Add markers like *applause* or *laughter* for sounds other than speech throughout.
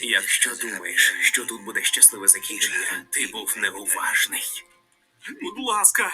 Якщо думаєш, що тут буде щасливе закінчення, ти був неуважний. Будь ласка.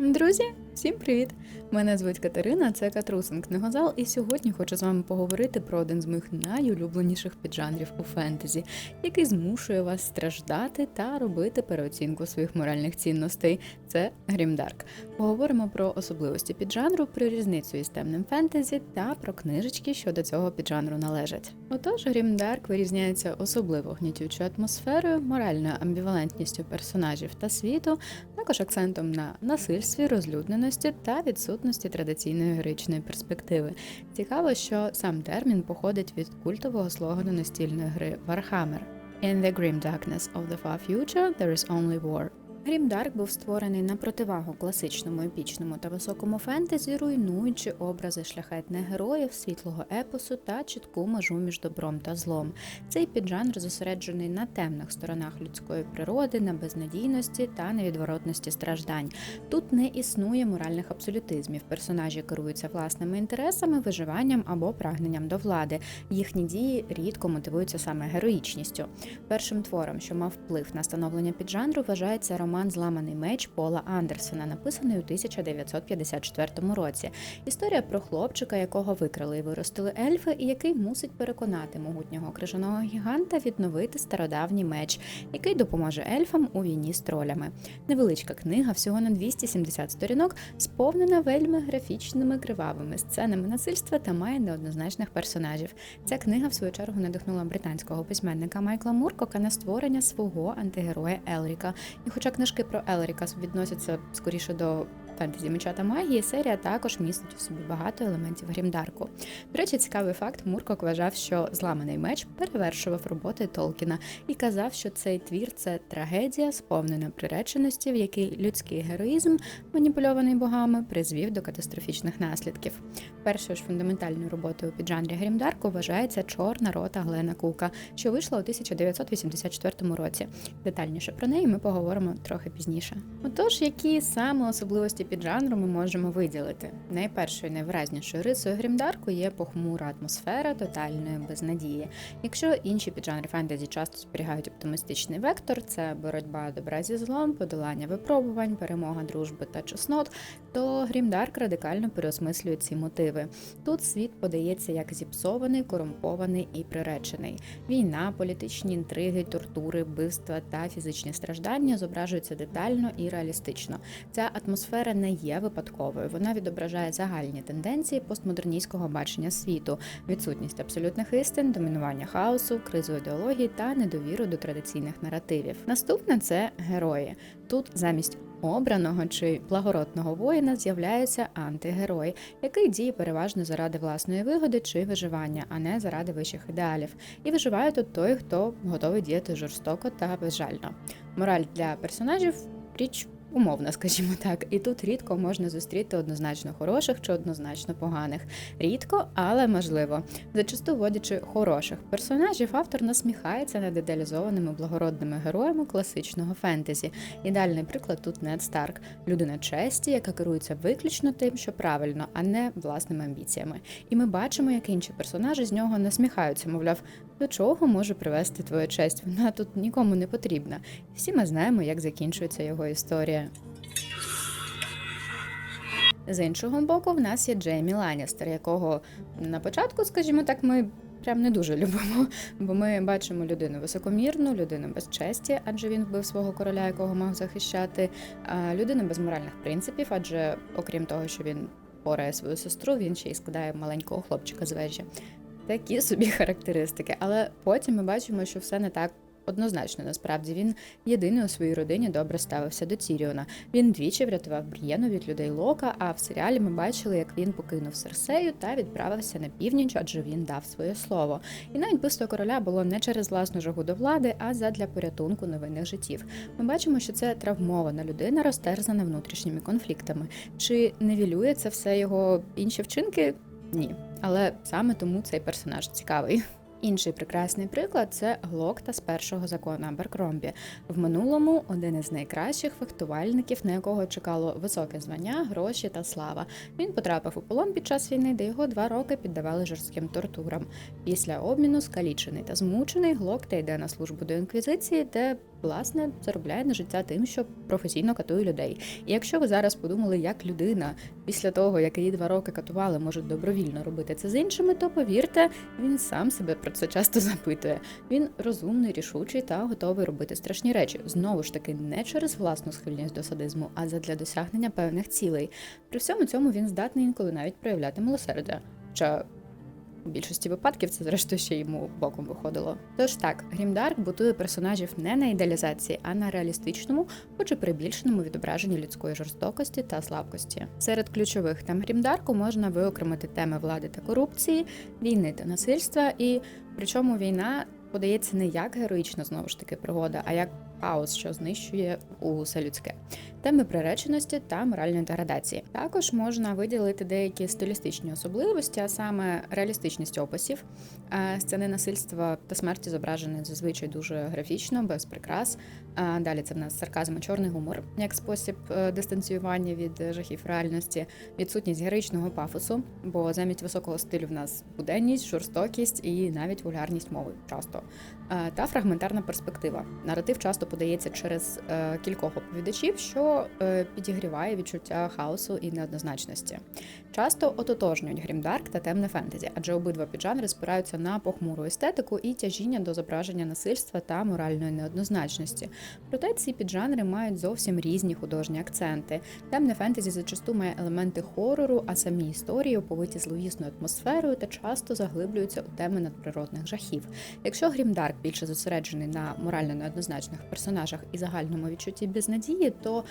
Друзі, всім привіт! Мене звуть Катерина, це Катрусин Книгозал, і сьогодні хочу з вами поговорити про один з моїх найулюбленіших піджанрів у фентезі, який змушує вас страждати та робити переоцінку своїх моральних цінностей. Це Грімдарк. Поговоримо про особливості піджанру, про різницю із темним фентезі та про книжечки, що до цього піджанру належать. Отож, Грімдарк вирізняється особливо гнітючою атмосферою, моральною амбівалентністю персонажів та світу, також акцентом на насильстві, розлюдненості та відсутності традиційної героїчної перспективи. Цікаво, що сам термін походить від культового слогану настільної гри Warhammer. In the grim darkness of the far future there is only war. Грімдарк був створений на противагу класичному епічному та високому фентезі, руйнуючи образи шляхетних героїв, світлого епосу та чітку межу між добром та злом. Цей піджанр зосереджений на темних сторонах людської природи, на безнадійності та невідворотності страждань. Тут не існує моральних абсолютизмів. Персонажі керуються власними інтересами, виживанням або прагненням до влади. Їхні дії рідко мотивуються саме героїчністю. Першим твором, що мав вплив на становлення піджанру, вважається роман Зламаний меч Пола Андерсона, написаний у 1954 році. Історія про хлопчика, якого викрали і виростили ельфи, і який мусить переконати могутнього крижаного гіганта відновити стародавній меч, який допоможе ельфам у війні з тролями. Невеличка книга, всього на 270 сторінок, сповнена вельми графічними кривавими сценами насильства та має неоднозначних персонажів. Ця книга, в свою чергу, надихнула британського письменника Майкла Муркока на створення свого антигероя Елріка. І хоча книжки про Елріка відносяться скоріше до фентезі меча та магії, серія також містить у собі багато елементів грімдарку. До речі, цікавий факт: Муркок вважав, що зламаний меч перевершував роботи Толкіна і казав, що цей твір це трагедія, сповнена приреченості, в якій людський героїзм, маніпульований богами, призвів до катастрофічних наслідків. Першою ж фундаментальною роботою у піджанрі грімдарку вважається Чорна рота Глена Кука, що вийшла у 1984 році. Детальніше про неї ми поговоримо трохи пізніше. Отож, які саме особливості піджанру ми можемо виділити? Найпершою найвиразнішою рисою грімдарку є похмура атмосфера тотальної безнадії. Якщо інші піджанри фентезі часто зберігають оптимістичний вектор, це боротьба добра зі злом, подолання випробувань, перемога дружби та чеснот, то грімдарк радикально переосмислює ці мотиви. Тут світ подається як зіпсований, корумпований і приречений. Війна, політичні інтриги, тортури, вбивства та фізичні страждання зображуються детально і реалістично. Ця атмосфера не є випадковою. Вона відображає загальні тенденції постмодерністського бачення світу, відсутність абсолютних істин, домінування хаосу, кризу ідеології та недовіру до традиційних наративів. Наступне це герої. Тут замість обраного чи благородного воїна з'являється антигерой, який діє переважно заради власної вигоди чи виживання, а не заради вищих ідеалів. І виживає тут той, хто готовий діяти жорстоко та безжально. Мораль для персонажів річ. Умовно, скажімо так, і тут рідко можна зустріти однозначно хороших чи однозначно поганих. Рідко, але можливо. Зачасту вводячи хороших персонажів, автор насміхається над ідеалізованими благородними героями класичного фентезі. Ідеальний приклад тут Нед Старк, людина честі, яка керується виключно тим, що правильно, а не власними амбіціями. І ми бачимо, як інші персонажі з нього насміхаються, мовляв, до чого може привести твоя честь? Вона тут нікому не потрібна. Всі ми знаємо, як закінчується його історія. З іншого боку, в нас є Джеймі Ланністер, якого на початку, скажімо так, ми прям не дуже *laughs* любимо, бо ми бачимо людину високомірну, людину без честі, адже він вбив свого короля, якого мав захищати, людину без моральних принципів, адже окрім того, що він порає свою сестру, він ще й складає маленького хлопчика з вежі. Такі собі *laughs* характеристики, але потім ми бачимо, що все не так однозначно. Насправді він єдиний у своїй родині добре ставився до Тіріона. Він двічі врятував Брієну від людей Лока. А в серіалі ми бачили, як він покинув Серсею та відправився на північ, адже він дав своє слово. І навіть вбивство короля було не через власну жагу до влади, а задля порятунку невинних життів. Ми бачимо, що це травмована людина, розтерзана внутрішніми конфліктами. Чи невілює це все його інші вчинки? Ні. Але саме тому цей персонаж цікавий. Інший прекрасний приклад це Глокта з першого закону Аберкромбі. В минулому один із найкращих фехтувальників, на якого чекало високе звання, гроші та слава. Він потрапив у полон під час війни, де його два роки піддавали жорстким тортурам. Після обміну скалічений та змучений Глокта йде на службу до інквізиції, де власне заробляє на життя тим, що професійно катує людей. І якщо ви зараз подумали, як людина після того, як її два роки катували, може добровільно робити це з іншими, то повірте, він сам себе про це часто *laughs* запитує. Він розумний, рішучий та готовий робити страшні речі. Знову ж таки, не через власну схильність до садизму, а задля досягнення певних цілей. При всьому цьому він здатний інколи навіть проявляти милосердя. Хоча у більшості випадків це зрештою ще йому боком виходило. Тож так, Грімдарк будує персонажів не на ідеалізації, а на реалістичному, хоч і прибільшеному відображенні людської жорстокості та слабкості. Серед ключових тем Грімдарку можна виокремити теми влади та корупції, війни та насильства, і причому війна подається не як героїчна знову ж таки пригода, а як хаос, що знищує усе людське. Теми приреченості та моральної деградації. Також можна виділити деякі стилістичні особливості, а саме реалістичність описів. Е, Сцени насильства та смерті зображені зазвичай дуже графічно, без прикрас. Далі це в нас сарказм і чорний гумор як спосіб е, дистанціювання від е, жахів реальності, відсутність героїчного пафосу, бо замість високого стилю в нас буденність, жорстокість і навіть вульгарність мови часто. Е, Та фрагментарна перспектива. Наратив часто подається через е, кількох оповідачів, що е, підігріває відчуття хаосу і неоднозначності. Часто ототожнюють грімдарк та темне фентезі, адже обидва піджанри спираються на похмуру естетику і тяжіння до зображення насильства та моральної неоднозначності. Проте ці піджанри мають зовсім різні художні акценти. Темне фентезі зачасту має елементи хорору, а самі історії оповиті зловісною атмосферою та часто заглиблюються у теми надприродних жахів. Якщо Грімдарк більше зосереджений на морально неоднозначних персонажах і загальному відчутті безнадії, то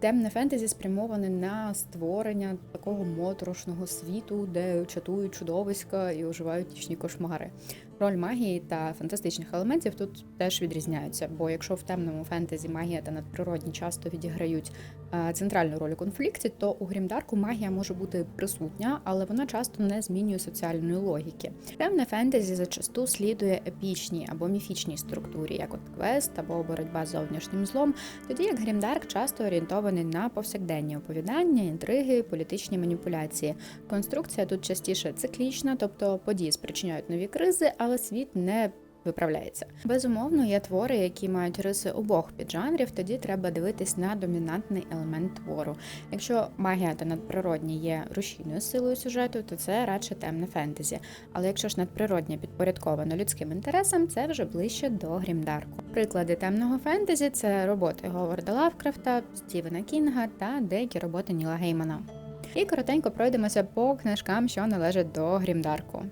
темне фентезі спрямоване на створення такого моторошного світу, де чатують чудовиська і оживають нічні кошмари. Роль магії та фантастичних елементів тут теж відрізняються, бо якщо в темному фентезі магія та надприродні часто відіграють е, центральну роль у конфлікті, то у Грімдарку магія може бути присутня, але вона часто не змінює соціальної логіки. Темне фентезі зачасту слідує епічній або міфічній структурі, як от квест або боротьба з зовнішнім злом, тоді як Грімдарк часто орієнтований на повсякденні оповідання, інтриги, політичні маніпуляції. Конструкція тут частіше циклічна, тобто події спричиняють нові кризи, але світ не виправляється. Безумовно, є твори, які мають риси обох піджанрів, тоді треба дивитись на домінантний елемент твору. Якщо магія та надприродні є рушійною силою сюжету, то це радше темне фентезі. Але якщо ж надприроднє підпорядковано людським інтересам, це вже ближче до Грімдарку. Приклади темного фентезі це роботи Говарда Лавкрафта, Стівена Кінга та деякі роботи Ніла Геймана. І коротенько пройдемося по книжкам, що належать до Грімдарку.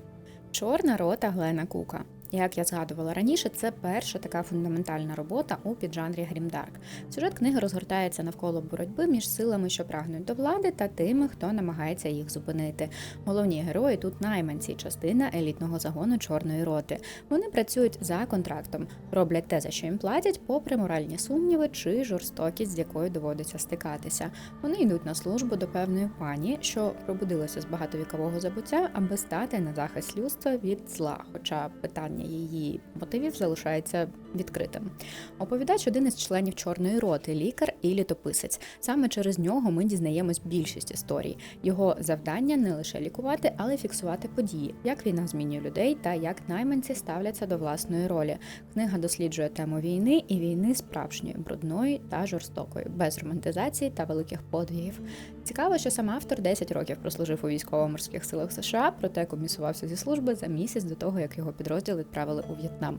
Чорна рота Глена Кука. Як я згадувала раніше, це перша така фундаментальна робота у піджанрі Грімдарк. Сюжет книги розгортається навколо боротьби між силами, що прагнуть до влади, та тими, хто намагається їх зупинити. Головні герої тут найманці, частина елітного загону чорної роти. Вони працюють за контрактом, роблять те, за що їм платять, попри моральні сумніви чи жорстокість, з якою доводиться стикатися. Вони йдуть на службу до певної пані, що пробудилася з багатовікового забуття, аби стати на захист людства від зла. Хоча питання її мотивів залишається відкритим. Оповідач один із членів чорної роти, лікар і літописець. Саме через нього ми дізнаємось більшість історій. Його завдання не лише лікувати, але й фіксувати події, як війна змінює людей та як найманці ставляться до власної ролі. Книга досліджує тему війни і війни справжньої, брудної та жорстокої, без романтизації та великих подвігів. Цікаво, що сам автор 10 років прослужив у військово-морських силах США, проте комісувався зі служби за місяць до того, як його підрозділ відправили у В'єтнам.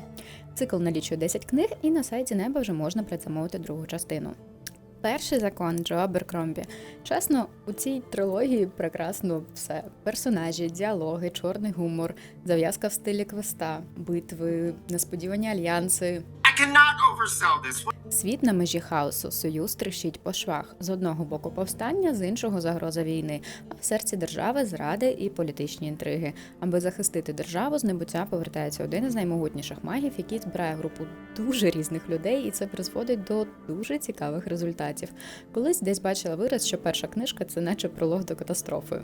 Цикл налічує 10 книг, і на сайті неба вже можна предзамовити другу частину. Перший закон Джо Аберкромбі. Чесно, у цій трилогії прекрасно все: персонажі, діалоги, чорний гумор, зав'язка в стилі квеста, битви, несподівані альянси. Світ на межі хаосу, союз трещить по швах. З одного боку повстання, з іншого загроза війни, а в серці держави зради і політичні інтриги. Аби захистити державу, з небуття повертається один із наймогутніших магів, який збирає групу дуже різних людей, і це призводить до дуже цікавих результатів. Колись десь бачила вираз, що перша книжка це наче пролог до катастрофи.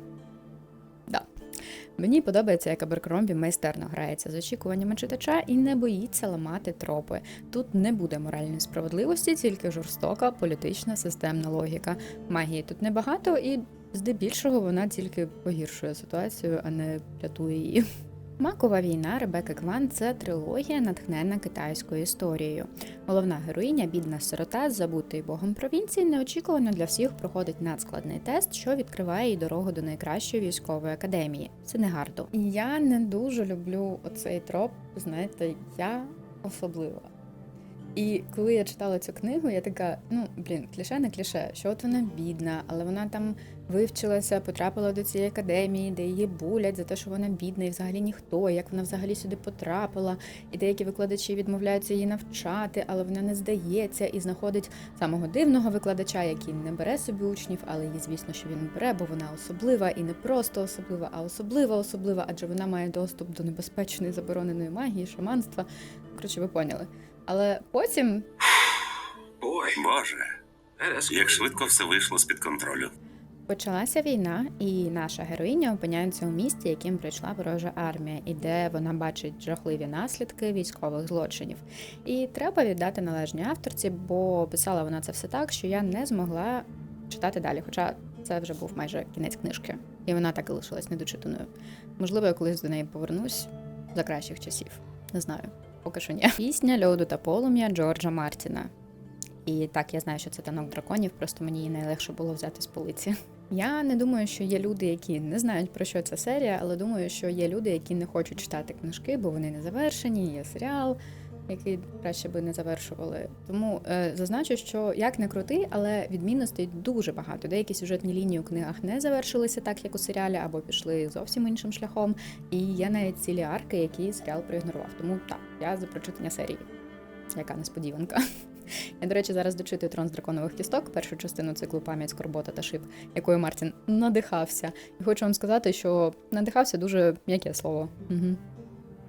Мені подобається, як Аберкромбі майстерно грається з очікуваннями читача і не боїться ламати тропи. Тут не буде моральної справедливості, тільки жорстока політична системна логіка. Магії тут небагато, і здебільшого вона тільки погіршує ситуацію, а не рятує її. Макова війна Ребекки Кван це трилогія, натхнена китайською історією. Головна героїня, бідна сирота з богом провінції, неочікувано для всіх проходить надскладний тест, що відкриває їй дорогу до найкращої військової академії Сенегарду. Я не дуже люблю оцей троп. Знаєте, я особлива. І коли я читала цю книгу, я така, ну блін, кліше не кліше, що от вона бідна, але вона там вивчилася, потрапила до цієї академії, де її булять за те, що вона бідна і взагалі ніхто, як вона взагалі сюди потрапила. І деякі викладачі відмовляються її навчати, але вона не здається і знаходить самого дивного викладача, який не бере собі учнів, але її, звісно, що він бере, бо вона особлива і не просто особлива, а особлива, особлива, адже вона має доступ до небезпечної забороненої магії, шаманства. Коротше, ви поняли. Але потім Ой, Боже, як швидко все вийшло з-під контролю. Почалася війна, і наша героїня опиняється у місті, яким прийшла ворожа армія, і де вона бачить жахливі наслідки військових злочинів. І треба віддати належні авторці, бо писала вона це все так, що я не змогла читати далі. Хоча це вже був майже кінець книжки, і вона так і лишилась недочитаною. Можливо, я колись до неї повернусь за кращих часів. Не знаю, поки що ні. Пісня льоду та полум'я Джорджа Мартіна. І так, я знаю, що це танок драконів, просто мені її найлегше було взяти з полиці. Я не думаю, що є люди, які не знають про що ця серія, але думаю, що є люди, які не хочуть читати книжки, бо вони не завершені. Є серіал, який краще би не завершували. Тому е, зазначу, що як не крути, але відмінностей дуже багато. Деякі сюжетні лінії у книгах не завершилися так, як у серіалі, або пішли зовсім іншим шляхом. І є навіть цілі арки, які серіал проігнорував. Тому так, я за прочитання серії. Яка несподіванка. Я, до речі, зараз дочитую трон з драконових кісток, першу частину циклу пам'ять скорбота та шип, якою Мартін надихався. І хочу вам сказати, що надихався дуже м'яке слово. Угу.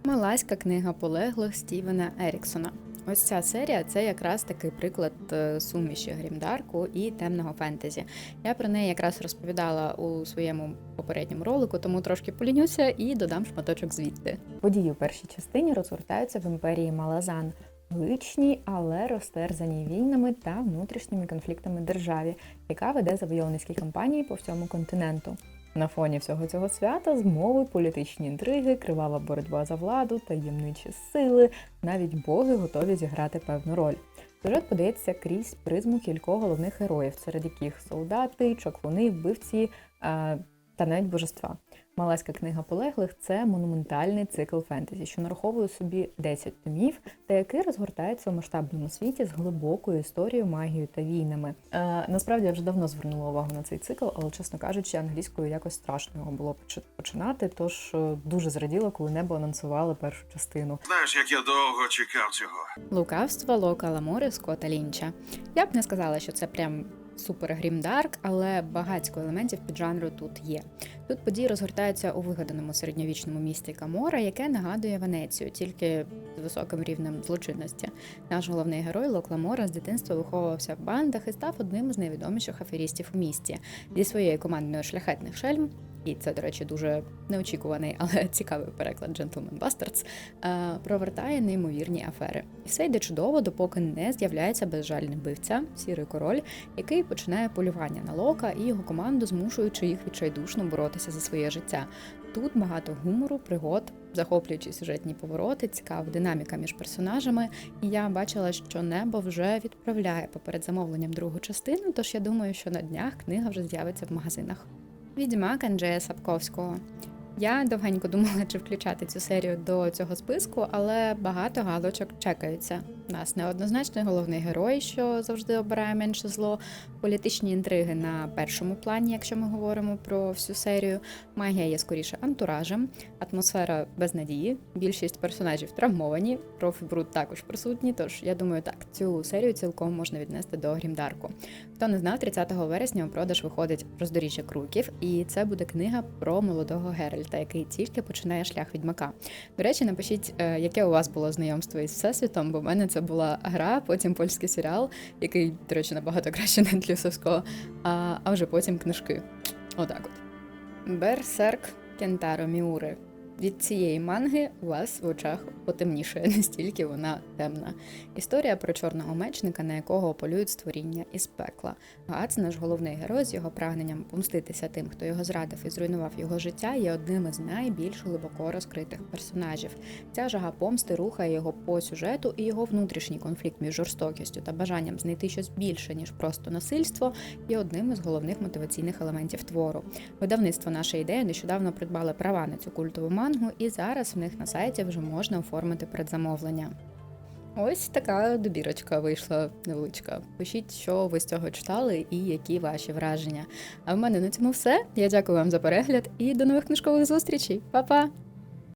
Малайська книга полеглих Стівена Еріксона. Ось ця серія це якраз такий приклад е, суміші грімдарку і темного фентезі. Я про неї якраз розповідала у своєму попередньому ролику, тому трошки полінюся і додам шматочок звідти. Події у першій частині розгортаються в імперії Малазан, величній, але розтерзаній війнами та внутрішніми конфліктами державі, яка веде завойовницькі кампанії по всьому континенту. На фоні всього цього свята змови, політичні інтриги, кривава боротьба за владу, таємничі сили, навіть боги готові зіграти певну роль. Сюжет подається крізь призму кількох головних героїв, серед яких солдати, чаклуни, вбивці та навіть божества. Малайська книга полеглих це монументальний цикл фентезі, що нараховує собі 10 томів, та який розгортається у масштабному світі з глибокою історією, магією та війнами. Е, насправді я вже давно звернула увагу на цей цикл, але чесно кажучи, англійською якось страшно його було поч- починати. Тож е, дуже зраділа, коли небо анонсували першу частину. Знаєш, як я довго чекав цього. Лукавство Лока Ламори Скотта Лінча. Я б не сказала, що це прям супер грімдарк, але багатько елементів піджанру тут є. Тут події розгортаються у вигаданому середньовічному місті Камора, яке нагадує Венецію, тільки з високим рівнем злочинності. Наш головний герой Лок Ламора з дитинства виховувався в бандах і став одним з найвідоміших аферістів у місті. Зі своєю командою шляхетних шельм. І це, до речі, дуже неочікуваний, але *laughs* цікавий переклад Gentleman Bastards, е, провертає неймовірні афери. І все йде чудово, допоки не з'являється безжальний вбивця, сірий король, який починає полювання на Лока і його команду, змушуючи їх відчайдушно боротися за своє життя. Тут багато гумору, пригод, захоплюючі сюжетні повороти, цікава динаміка між персонажами. І я бачила, що небо вже відправляє поперед замовленням другу частину, тож я думаю, що на днях книга вже з'явиться в магазинах. Відьмак Анджея Сапковського. Я довгенько думала, чи включати цю серію до цього списку, але багато галочок чекаються. Нас неоднозначний головний герой, що завжди обирає менше зло, політичні інтриги на першому плані, якщо ми говоримо про всю серію. Магія є скоріше антуражем, атмосфера без надії, більшість персонажів травмовані, профі бруд також присутні. Тож я думаю, так цю серію цілком можна віднести до Грімдарку. Хто не знав, 30 вересня у продаж виходить роздоріжжя круків, і це буде книга про молодого Геральта, який тільки починає шлях відьмака. До речі, напишіть, е, яке у вас було знайомство із всесвітом, бо в мене це була гра, потім польський серіал, який, до речі, набагато краще Нетлюсовського, а, а вже потім книжки. Отак от. Берсерк Кентаро Міури. Від цієї манги у вас в очах потемнішає, *laughs* настільки вона темна. Історія про чорного мечника, на якого полюють створіння із пекла. Гац, наш головний герой, з його прагненням помститися тим, хто його зрадив і зруйнував його життя, є одним із найбільш глибоко розкритих персонажів. Ця жага помсти рухає його по сюжету, і його внутрішній конфлікт між жорстокістю та бажанням знайти щось більше ніж просто насильство, є одним із головних мотиваційних елементів твору. Видавництво наша ідея нещодавно придбали права на цю культову мангу, і зараз в них на сайті вже можна оформити предзамовлення. Ось така добірочка вийшла невеличка. Пишіть, що ви з цього читали і які ваші враження. А в мене на цьому все. Я дякую вам за перегляд і до нових книжкових зустрічей. Па-па!